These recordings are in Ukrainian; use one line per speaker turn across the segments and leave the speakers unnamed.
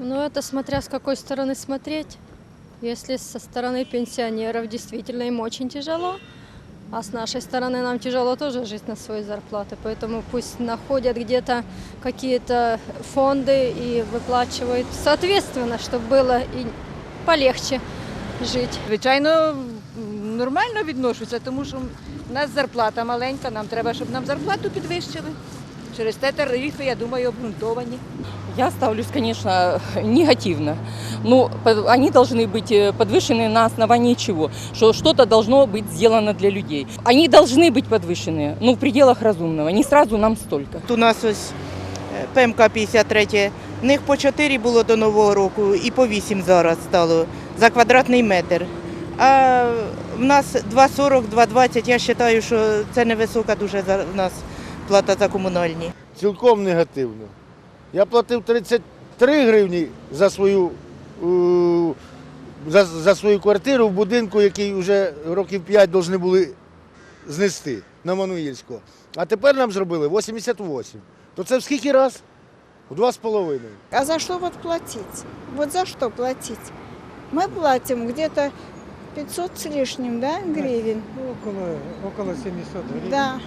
Ну, это смотря с какой стороны смотреть. Если со стороны пенсионеров действительно им очень тяжело, а с нашей стороны нам тяжело тоже жить на свои зарплаты. Поэтому пусть находят где-то какие-то фонды и выплачивают соответственно, чтобы было и полегче жить.
Звичайно, м, нормально відношуся, тому що в нас зарплата маленька, нам треба, щоб нам зарплату підвищили. Через те тарифи, я думаю, обґрунтовані.
Я ставлюсь, конечно, негативно. Ну, по- они должны быть э, подвышены на основании чего? Что что-то должно быть сделано для людей. Они должны быть подвышены, ну, в пределах разумного. Не сразу нам столько.
У нас ось е, ПМК 53, в них по 4 було до Нового року і по 8 зараз стало за квадратний метр. А в нас 2,40, 2,20, я вважаю, що це невисока дуже за- в нас плата за комунальні.
цілком негативно. Я платив 33 гривні за свою, е, за, за свою квартиру в будинку, який вже років 5 повинні були знести на Мануїльського. А тепер нам зробили 88. То це в скільки раз? В два з половиною.
А за что вот платить? Вот за что платить? Мы платим где-то 500 с лишним, да, гривен?
Около, около 700 гривен.
Да.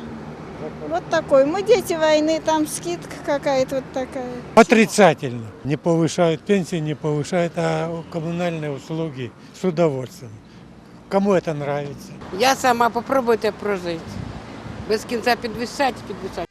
Вот такой. Мы дети войны, там скидка какая-то вот такая.
Отрицательно. Не повышают пенсии, не повышают, а коммунальные услуги с удовольствием. Кому это нравится?
Я сама попробуйте прожити. Без кінця підвищать, підвищать.